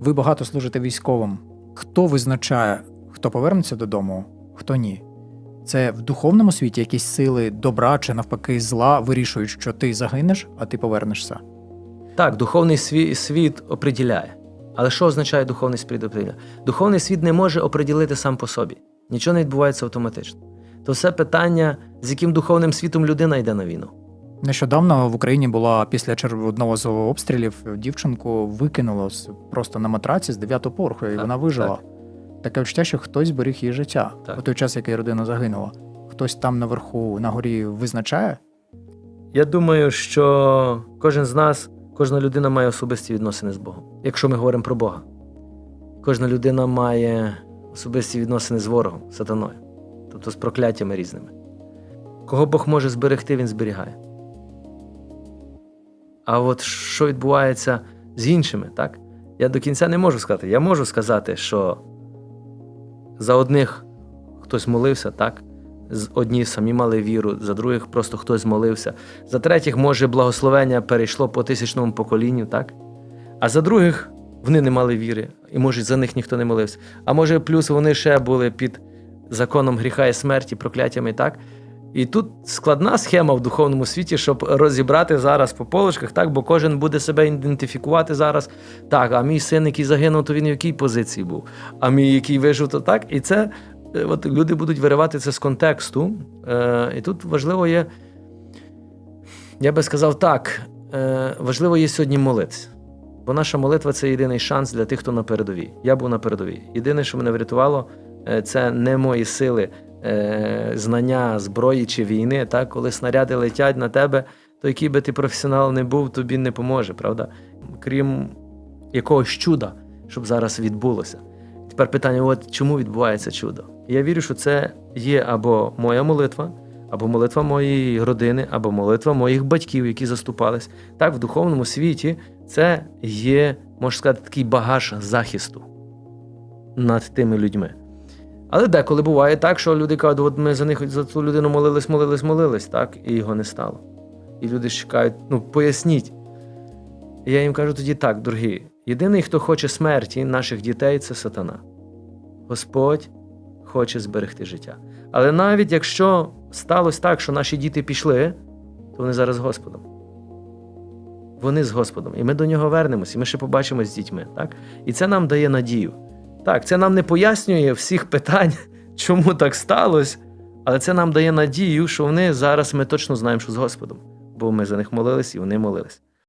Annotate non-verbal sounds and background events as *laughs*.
Ви багато служите військовим. Хто визначає, хто повернеться додому, хто ні? Це в духовному світі якісь сили добра чи навпаки зла вирішують, що ти загинеш, а ти повернешся. Так, духовний світ, світ оприділяє. Але що означає духовний світ оприділяє? Духовний світ не може оприділити сам по собі. Нічого не відбувається автоматично. То все питання, з яким духовним світом людина йде на війну. Нещодавно в Україні була після одного з обстрілів дівчинку викинуло з- просто на матраці з дев'ятого поверху, і Так, вона вижила. Таке відчуття, що хтось зберіг її життя Так. у той час, який родина загинула. Хтось там наверху на горі визначає. Я думаю, що кожен з нас, кожна людина має особисті відносини з Богом. Якщо ми говоримо про Бога, кожна людина має особисті відносини з ворогом, сатаною, тобто з прокляттями різними. Кого Бог може зберегти, він зберігає. А от що відбувається з іншими, так? Я до кінця не можу сказати. Я можу сказати, що за одних хтось молився, так? З одні самі мали віру, за других просто хтось молився. За третіх, може, благословення перейшло по тисячному поколінню, так? А за других вони не мали віри, і може за них ніхто не молився. А може, плюс вони ще були під законом гріха і смерті, прокляттями, так? І тут складна схема в духовному світі, щоб розібрати зараз по полочках, так, бо кожен буде себе ідентифікувати зараз. Так, а мій син, який загинув, то він в якій позиції був? А мій, який вижив, то так. І це е, от люди будуть виривати це з контексту. Е, і тут важливо є, я би сказав так, е, важливо є сьогодні молитися. Бо наша молитва це єдиний шанс для тих, хто на передовій. Я був на передовій. Єдине, що мене врятувало, е, це не мої сили, е, знання зброї чи війни. Так? Коли снаряди летять на тебе, то який би ти професіонал не був, тобі не поможе, правда? Крім якогось чуда, щоб зараз відбулося. Тепер питання: от чому відбувається чудо? Я вірю, що це є або моя молитва, або молитва моєї родини, або молитва моїх батьків, які заступались. Так, в духовному світі це є, можна сказати, такий багаж захисту над тими людьми. Але деколи буває так, що люди кажуть, от ми за них за цю людину молились, молились, молились, так, і його не стало. І люди чекають, ну поясніть. Я їм кажу тоді так, дорогі, єдиний, хто хоче смерті наших дітей, це сатана. Господь хоче зберегти життя. Але навіть якщо сталося так, що наші діти пішли, то вони зараз з Господом. Вони з Господом. І ми до нього вернемось, і ми ще побачимось з дітьми. Так? І це нам дає надію. Так, це нам не пояснює всіх питань, *laughs* чому так сталося, але це нам дає надію, що вони зараз ми точно знаємо, що з Господом. Бо ми за них молились і вони молились.